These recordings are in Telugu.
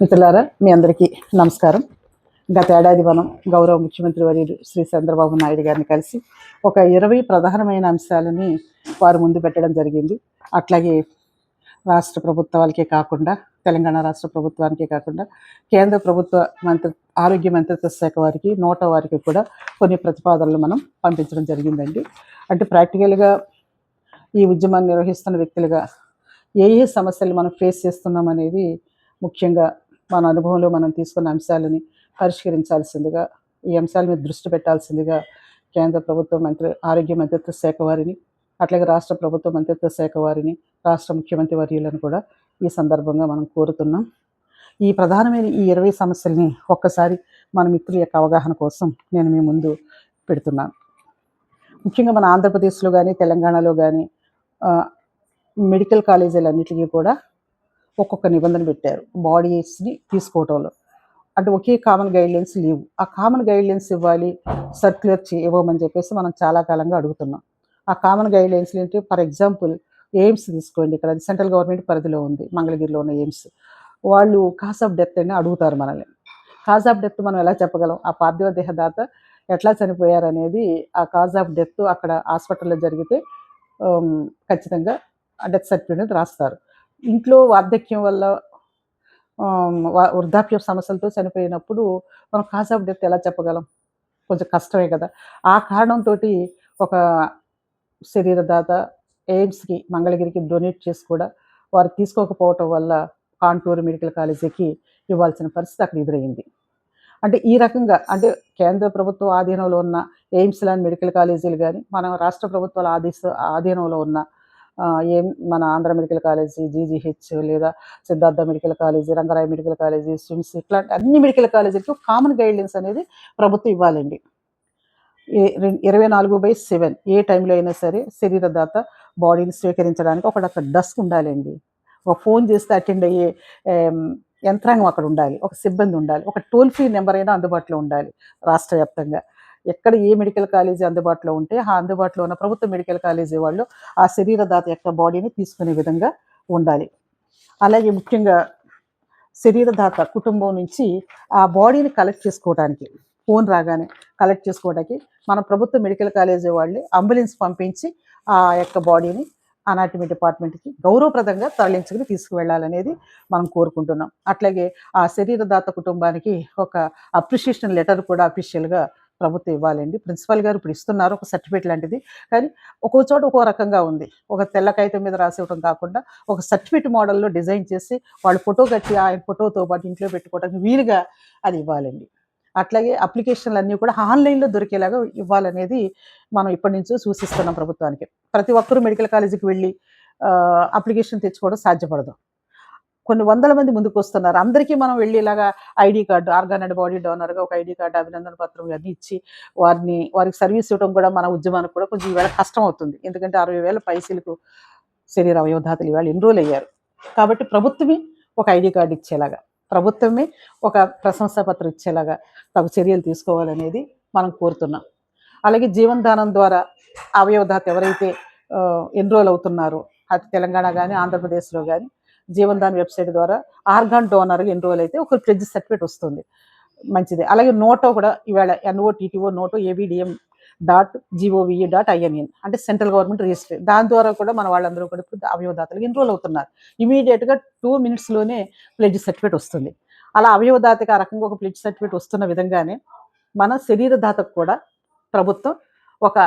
మిత్రులారా మీ అందరికీ నమస్కారం. గత ఏడాది మనం గౌరవ ముఖ్యమంత్రి వర్యుడు శ్రీ చంద్రబాబు నాయుడు గారిని కలిసి ఒక ఇరవై ప్రధానమైన అంశాలని వారు ముందు పెట్టడం జరిగింది. అట్లాగే రాష్ట్ర ప్రభుత్వాలకే కాకుండా తెలంగాణ రాష్ట్ర ప్రభుత్వానికే కాకుండా కేంద్ర ప్రభుత్వ మంత్రి ఆరోగ్య మంత్రిత్వ శాఖ వారికి నోట వారికి కూడా కొన్ని ప్రతిపాదనలు మనం పంపించడం జరిగిందండి. అంటే ప్రాక్టికల్గా ఈ ఉద్యమాన్ని నిర్వహిస్తున్న వ్యక్తులుగా ఏ ఏ సమస్యలు మనం ఫేస్ చేస్తున్నాం అనేది ముఖ్యంగా మన అనుభవంలో మనం తీసుకున్న అంశాలని పరిష్కరించాల్సిందిగా ఈ అంశాల మీద దృష్టి పెట్టాల్సిందిగా కేంద్ర ప్రభుత్వ మంత్రి ఆరోగ్య మంత్రిత్వ శాఖ వారిని అట్లాగే రాష్ట్ర ప్రభుత్వ మంత్రిత్వ శాఖ వారిని రాష్ట్ర ముఖ్యమంత్రి వర్యులను కూడా ఈ సందర్భంగా మనం కోరుతున్నాం. ఈ ప్రధానమైన ఈ ఇరవై సమస్యల్ని ఒక్కసారి మన మిత్రుల యొక్క అవగాహన కోసం నేను మీ ముందు పెడుతున్నాను. ముఖ్యంగా మన ఆంధ్రప్రదేశ్లో కానీ తెలంగాణలో కానీ మెడికల్ కాలేజీలన్నిటికీ కూడా ఒక్కొక్క నిబంధన పెట్టారు. బాడీస్ని తీసుకోవటంలో. అంటే ఒకే కామన్ గైడ్లైన్స్ లేవు. ఆ కామన్ గైడ్లైన్స్ ఇవ్వాలి సర్క్యులర్ ఇవ్వమని చెప్పేసి మనం చాలా కాలంగా అడుగుతున్నాం. ఆ కామన్ గైడ్లైన్స్ ఏంటి? ఫర్ ఎగ్జాంపుల్ ఎయిమ్స్ తీసుకోండి. ఇక్కడ సెంట్రల్ గవర్నమెంట్ పరిధిలో ఉంది. మంగళగిరిలో ఉన్న ఎయిమ్స్. వాళ్ళు కాస్ ఆఫ్ డెత్ అని అడుగుతారు మనల్ని. కాజ్ ఆఫ్ డెత్ మనం ఎలా చెప్పగలం? ఆ పార్థివ దేహదాత ఎట్లా చనిపోయారు అనేది ఆ కాజ్ ఆఫ్ డెత్ అక్కడ హాస్పిటల్లో జరిగితే ఖచ్చితంగా డెత్ సర్టిఫికేట్ రాస్తారు. ఇంట్లో వార్ధక్యం వల్ల వృద్ధాప్య సమస్యలతో చనిపోయినప్పుడు మనం కాజ్ ఆఫ్ డెత్ ఎలా చెప్పగలం? కొంచెం కష్టమే కదా. ఆ కారణంతో ఒక శరీరదాత ఎయిమ్స్కి మంగళగిరికి డొనేట్ చేసి కూడా వారు తీసుకోకపోవటం వల్ల కాంటూరు మెడికల్ కాలేజీకి ఇవ్వాల్సిన పరిస్థితి అక్కడ ఎదురైంది. అంటే ఈ రకంగా అంటే కేంద్ర ప్రభుత్వ ఆధీనంలో ఉన్న ఎయిమ్స్ లాంటి మెడికల్ కాలేజీలు కానీ మన రాష్ట్ర ప్రభుత్వాల ఆదేశ ఆధీనంలో ఉన్న ఏం మన ఆంధ్ర మెడికల్ కాలేజీ జీజీహెచ్ లేదా Siddhartha medical college Rangaraya medical college SVIMS ఇట్లాంటి అన్ని మెడికల్ కాలేజీలకు కామన్ గైడ్లైన్స్ అనేది ప్రభుత్వం ఇవ్వాలండి. ఏ- ఇరవై నాలుగు బై సెవెన్ ఏ టైంలో అయినా సరే శరీరదాత బాడీని స్వీకరించడానికి ఒక అక్కడ డస్క్ ఉండాలండి. ఒక ఫోన్ చేస్తే అటెండ్ అయ్యే యంత్రాంగం అక్కడ ఉండాలి. ఒక సిబ్బంది ఉండాలి. ఒక టోల్ ఫ్రీ నెంబర్ అయినా అందుబాటులో ఉండాలి రాష్ట్ర వ్యాప్తంగా. ఎక్కడ ఏ మెడికల్ కాలేజీ అందుబాటులో ఉంటే ఆ అందుబాటులో ఉన్న ప్రభుత్వ మెడికల్ కాలేజీ వాళ్ళు ఆ శరీరదాత యొక్క బాడీని తీసుకునే విధంగా ఉండాలి. అలాగే ముఖ్యంగా శరీరదాత కుటుంబం నుంచి ఆ బాడీని కలెక్ట్ చేసుకోవడానికి ఫోన్ రాగానే కలెక్ట్ చేసుకోవడానికి మన ప్రభుత్వ మెడికల్ కాలేజీ వాళ్ళు అంబులెన్స్ పంపించి ఆ యొక్క బాడీని అనాటమీ డిపార్ట్మెంట్కి గౌరవప్రదంగా తరలించుకుని తీసుకువెళ్ళాలనేది మనం కోరుకుంటున్నాం. అట్లాగే ఆ శరీరదాత కుటుంబానికి ఒక అప్రిషియేషన్ లెటర్ కూడా అఫీషియల్గా ప్రభుత్వం ఇవ్వాలండి. ప్రిన్సిపల్ గారు ఇప్పుడు ఇస్తున్నారు ఒక సర్టిఫికేట్ లాంటిది. కానీ ఒక్కో చోట ఒక్కో రకంగా ఉంది. ఒక తెల్ల కాగితం మీద రాసి ఇవ్వడం కాకుండా ఒక సర్టిఫికేట్ మోడల్లో డిజైన్ చేసి వాళ్ళు ఫోటో కట్టి ఆయన ఫోటోతో పాటు ఇంట్లో పెట్టుకోవడానికి వీలుగా అది ఇవ్వాలండి. అట్లాగే అప్లికేషన్లు అన్నీ కూడా ఆన్లైన్లో దొరికేలాగా ఇవ్వాలనేది మనం ఇప్పటి నుంచో సూచిస్తున్నాం ప్రభుత్వానికి. ప్రతి ఒక్కరూ మెడికల్ కాలేజీకి వెళ్ళి అప్లికేషన్ తెచ్చుకోవడం సాధ్యపడదు. కొన్ని వందల మంది ముందుకు వస్తున్నారు అందరికీ మనం వెళ్ళి ఇలాగా ID card organ and body డోనర్గా ఒక ఐడి కార్డు అభినందన పత్రం ఇవన్నీ ఇచ్చి వారిని వారికి సర్వీస్ ఇవ్వడం కూడా మన ఉద్యమానికి కూడా కొంచెం ఈవేళ కష్టం అవుతుంది ఎందుకంటే అరవై వేల పైసలకు శరీర అవయోధాతలు ఇవాళ ఎన్రోల్ అయ్యారు? కాబట్టి ప్రభుత్వమే ఒక ఐడి కార్డు ఇచ్చేలాగా ప్రభుత్వమే ఒక ప్రశంసా పత్రం ఇచ్చేలాగా తగు చర్యలు తీసుకోవాలనేది మనం కోరుతున్నాం. అలాగే జీవనదానం ద్వారా అవయవదాత ఎవరైతే ఎన్రోల్ అవుతున్నారో అటు తెలంగాణ కానీ ఆంధ్రప్రదేశ్లో కానీ జీవన్ వెబ్సైట్ ద్వారా ఆర్గాన్ డోనర్గా ఎన్రోల్ అయితే ఒక ప్రెజ్ సర్టిఫికేట్ వస్తుంది. మంచిది. అలాగే నోటో కూడా ఈవేళ NOTTO NOTTO ABDM dot gov dot in అంటే సెంట్రల్ గవర్నమెంట్ రిజిస్టర్ దాని ద్వారా కూడా మన వాళ్ళందరూ కూడా ఇప్పుడు అవయవదాతలు ఎన్రోల్ అవుతున్నారు? ఇమీడియట్గా టూ మినిట్స్లోనే ప్లెడ్జ్ సర్టిఫికేట్ వస్తుంది. అలా అవయవదాతకి ఆ రకంగా ఒక ప్లెడ్జ్ సర్టిఫికేట్ వస్తున్న విధంగానే మన శరీరదాతకు కూడా ప్రభుత్వం ఒక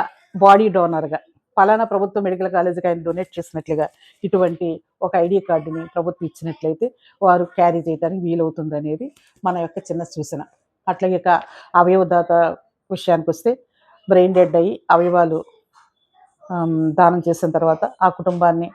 బాడీ డోనర్గా పలానా ప్రభుత్వ మెడికల్ కాలేజీకి ఆయన డొనేట్ చేసినట్లుగా ఇటువంటి ఒక ఐడి కార్డుని ప్రభుత్వం ఇచ్చినట్లయితే వారు క్యారీ చేయడానికి వీలవుతుంది అనేది మన యొక్క చిన్న సూచన. అట్లాగే ఇక అవయవదాత విషయానికి వస్తే బ్రెయిన్ డెడ్ అయ్యి అవయవాలు దానం చేసిన తర్వాత ఆ కుటుంబాన్ని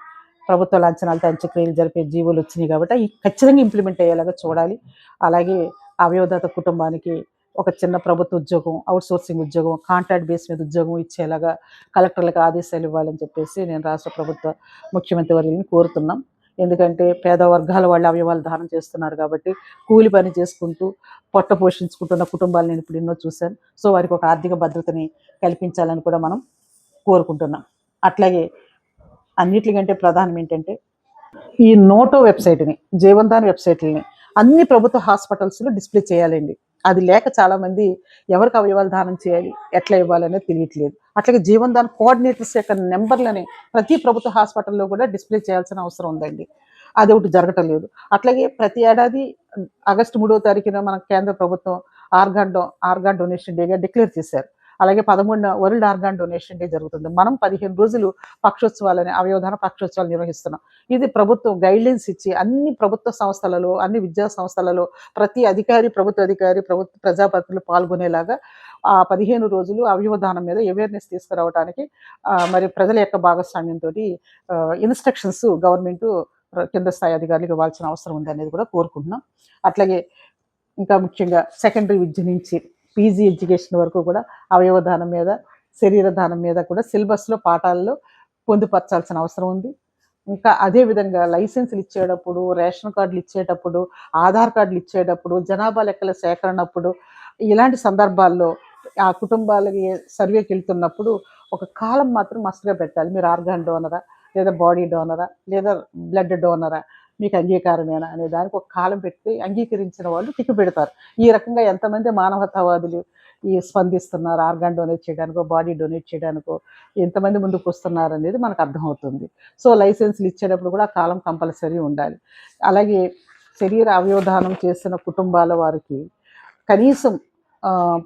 ప్రభుత్వ లాంఛనాలతో అంత్యక్రియలు జరిపే జీవులు వచ్చినాయి కాబట్టి అవి ఖచ్చితంగా ఇంప్లిమెంట్ అయ్యేలాగా చూడాలి. అలాగే అవయవదాత కుటుంబానికి ఒక చిన్న ప్రభుత్వ ఉద్యోగం అవుట్ సోర్సింగ్ ఉద్యోగం కాంట్రాక్ట్ బేస్ మీద ఉద్యోగం ఇచ్చేలాగా కలెక్టర్లకు ఆదేశాలు ఇవ్వాలని చెప్పేసి నేను రాష్ట్ర ప్రభుత్వ ముఖ్యమంత్రి వర్యులను కోరుతున్నాం. ఎందుకంటే పేద వర్గాల వాళ్ళు అవయవాలు దానం చేస్తున్నారు కాబట్టి కూలి పని చేసుకుంటూ పొట్ట పోషించుకుంటున్న కుటుంబాలు నేను ఇప్పుడు ఎన్నో చూశాను. సో వారికి ఒక ఆర్థిక భద్రతని కల్పించాలని కూడా మనం కోరుకుంటున్నాం. అట్లాగే అన్నిటికంటే ప్రధానం ఏంటంటే ఈ నోటో వెబ్సైట్ని జీవందాన్ వెబ్సైట్లని అన్ని ప్రభుత్వ హాస్పిటల్స్లో డిస్ప్లే చేయాలండి. అది లేక చాలా మంది ఎవరికి అవయవాలు దానం చేయాలి ఎట్లా ఇవ్వాలనేది తెలియట్లేదు. అట్లాగే జీవన్ దాన్ కోఆర్డినేటర్స్ యొక్క నెంబర్లని ప్రతి ప్రభుత్వ హాస్పిటల్లో కూడా డిస్ప్లే చేయాల్సిన అవసరం ఉందండి. అది ఒకటి జరగటం లేదు. అట్లాగే ప్రతి ఏడాది ఆగస్టు మూడో తారీఖున మన కేంద్ర ప్రభుత్వం ఆర్గాన్ డో ఆర్గాన్ డొనేషన్ డేగా డిక్లేర్ చేశారు. అలాగే పదమూడున వరల్డ్ ఆర్గాన్ డొనేషన్ డే జరుగుతుంది. మనం పదిహేను రోజులు పక్షోత్సవాలని అవయవదాన పక్షోత్సవాలు నిర్వహిస్తున్నాం. ఇది ప్రభుత్వం గైడ్లైన్స్ ఇచ్చి అన్ని ప్రభుత్వ సంస్థలలో అన్ని విద్యా సంస్థలలో ప్రతి అధికారి ప్రభుత్వ అధికారి ప్రభుత్వ ప్రజాపతిలు పాల్గొనేలాగా ఆ పదిహేను రోజులు అవయవదానం మీద అవేర్నెస్ తీసుకురావడానికి మరి ప్రజల యొక్క భాగస్వామ్యంతో ఇన్స్ట్రక్షన్స్ గవర్నమెంట్ కింద స్థాయి అధికారులకు ఇవ్వాల్సిన అవసరం ఉంది అనేది కూడా కోరుకుంటున్నాం. అట్లాగే ఇంకా ముఖ్యంగా సెకండరీ విద్య నుంచి పీజీ ఎడ్యుకేషన్ వరకు కూడా అవయవదానం మీద శరీర దానం మీద కూడా సిలబస్లో పాఠాల్లో పొందుపరచాల్సిన అవసరం ఉంది. ఇంకా అదే విధంగా లైసెన్సులు ఇచ్చేటప్పుడు రేషన్ కార్డులు ఇచ్చేటప్పుడు ఆధార్ కార్డులు ఇచ్చేటప్పుడు జనాభా లెక్కల సేకరణప్పుడు ఇలాంటి సందర్భాల్లో ఆ కుటుంబాలకి సర్వేకి వెళ్తున్నప్పుడు ఒక కాలం మాత్రం మస్తుగా పెట్టాలి. మీరు ఆర్గాన్ డోనరా లేదా బాడీ డోనరా లేదా బ్లడ్ డోనరా మీకు అంగీకారమేనా అనే దానికి ఒక కాలం పెట్టి అంగీకరించిన వాళ్ళు టిక్కు పెడతారు. ఈ రకంగా ఎంతమంది మానవతావాదులు ఈ స్పందిస్తున్నారు ఆర్గాన్ డొనేట్ చేయడానికో బాడీ డొనేట్ చేయడానికో ఎంతమంది ముందుకు వస్తున్నారు అనేది మనకు అర్థమవుతుంది. సో లైసెన్స్లు ఇచ్చేటప్పుడు కూడా కాలం కంపల్సరీ ఉండాలి. అలాగే శరీర అవయోధానం చేసిన కుటుంబాల వారికి కనీసం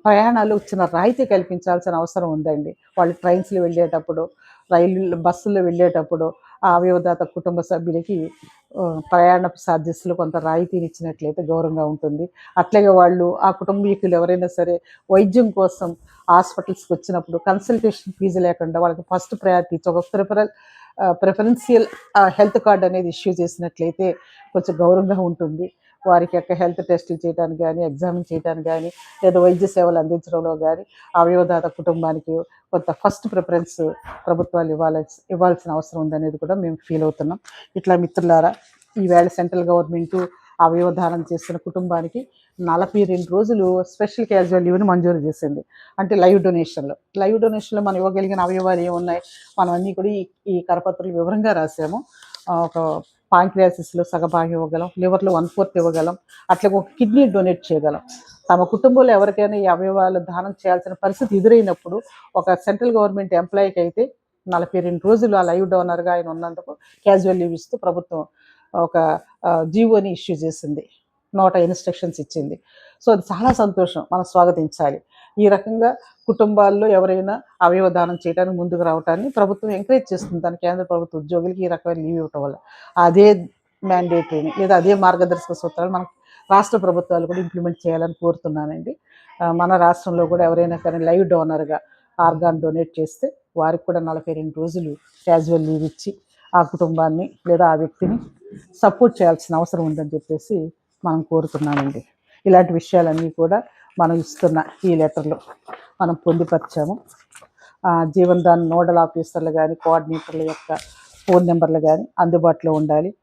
ప్రయాణాలు వచ్చిన రాయితీ కల్పించాల్సిన అవసరం ఉందండి. వాళ్ళు ట్రైన్స్లో వెళ్ళేటప్పుడు రైలు బస్సుల్లో వెళ్ళేటప్పుడు ఆ అవయవదాత కుటుంబ సభ్యులకి ప్రయాణ సాధ్యస్సులు కొంత రాయితీని ఇచ్చినట్లయితే గౌరవంగా ఉంటుంది. అట్లాగే వాళ్ళు ఆ కుటుంబీకులు ఎవరైనా సరే వైద్యం కోసం హాస్పిటల్స్కి వచ్చినప్పుడు కన్సల్టేషన్ ఫీజు లేకుండా వాళ్ళకి ఫస్ట్ ప్రయారిటీ ఇచ్చి ఒక ప్రిఫరల్ ప్రిఫరెన్షియల్ హెల్త్ కార్డ్ అనేది ఇష్యూ చేసినట్లయితే కొంచెం గౌరవంగా ఉంటుంది. వారికి యొక్క హెల్త్ టెస్టులు చేయడానికి కానీ ఎగ్జామిన్ చేయడానికి కానీ లేదా వైద్య సేవలు అందించడంలో కానీ అవయవదాత కుటుంబానికి కొంత ఫస్ట్ ప్రిఫరెన్స్ ప్రభుత్వాలు ఇవ్వాల్సి ఇవ్వాల్సిన అవసరం ఉందనేది కూడా మేము ఫీల్ అవుతున్నాం. ఇట్లా మిత్రులారా ఈవేళ సెంట్రల్ గవర్నమెంట్ అవయవదానం చేస్తున్న కుటుంబానికి నలభై రెండు రోజులు స్పెషల్ క్యాజువల్ లీవ్ని మంజూరు చేసింది. అంటే లైవ్ డొనేషన్లో. లైవ్ డొనేషన్లో మనం ఇవ్వగలిగిన అవయవాలు ఏమున్నాయి? మనం అన్నీ కూడా ఈ ఈ వివరంగా రాసాము ఒక పాంక్రియాసిస్లో సగభాగం ఇవ్వగలం లివర్లో వన్ ఫోర్త్ ఇవ్వగలం అట్లా ఒక కిడ్నీ డొనేట్ చేయగలం. తమ కుటుంబంలో ఎవరికైనా ఈ అవయవాలు దానం చేయాల్సిన పరిస్థితి ఎదురైనప్పుడు ఒక సెంట్రల్ గవర్నమెంట్ ఎంప్లాయీకి అయితే నలభై రెండు రోజులు ఆ లైవ్ డోనర్గా ఆయన ఉన్నందుకు క్యాజువల్ లీవ్ ఇస్తూ ప్రభుత్వం ఒక జీవోని ఇష్యూ చేసింది. నోట ఇన్స్ట్రక్షన్స్ ఇచ్చింది. సో అది చాలా సంతోషం. మనం స్వాగతించాలి. ఈ రకంగా కుటుంబాల్లో ఎవరైనా అవయవ దానం చేయడానికి ముందుకు రావటాన్ని ప్రభుత్వం ఎంకరేజ్ చేస్తుంది. దాని కేంద్ర ప్రభుత్వ ఉద్యోగులకి ఈ రకమైన లీవ్ ఇవ్వటం వల్ల. అదే మ్యాండేటరీని లేదా అదే మార్గదర్శక సూత్రాలు మనకు రాష్ట్ర ప్రభుత్వాలు కూడా ఇంప్లిమెంట్ చేయాలని కోరుతున్నానండి. మన రాష్ట్రంలో కూడా ఎవరైనా కానీ లైవ్ డోనర్గా ఆర్గాన్ డొనేట్ చేస్తే వారికి కూడా నలభై రెండు రోజులు క్యాజువల్ లీవ్ ఇచ్చి ఆ కుటుంబాన్ని లేదా ఆ వ్యక్తిని సపోర్ట్ చేయాల్సిన అవసరం ఉందని చెప్పేసి మనం కోరుతున్నామండి. ఇలాంటి విషయాలన్నీ కూడా మనం ఇస్తున్న ఈ లెటర్లో మనం పొందుపరిచాము. ఆ, జీవన్ నోడల్ ఆఫీసర్లు కానీ కోఆర్డినేటర్ల యొక్క ఫోన్ నెంబర్లు కానీ అందుబాటులో ఉండాలి.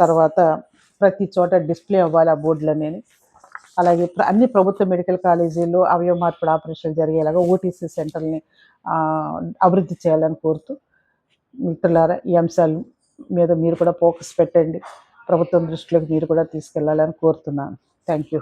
తర్వాత ప్రతి చోట డిస్ప్లే అవ్వాలి ఆ బోర్డులన్నీ అలాగే అన్ని ప్రభుత్వ మెడికల్ కాలేజీల్లో అవయవ మార్పిడి ఆపరేషన్లు జరిగేలాగా ఓటీసీ సెంటర్ని అభివృద్ధి చేయాలని కోరుతూ మిత్రులారా ఈ అంశాల మీద మీరు కూడా ఫోకస్ పెట్టండి. ప్రభుత్వం దృష్టిలోకి మీరు కూడా తీసుకెళ్ళాలని కోరుతున్నాను. Thank you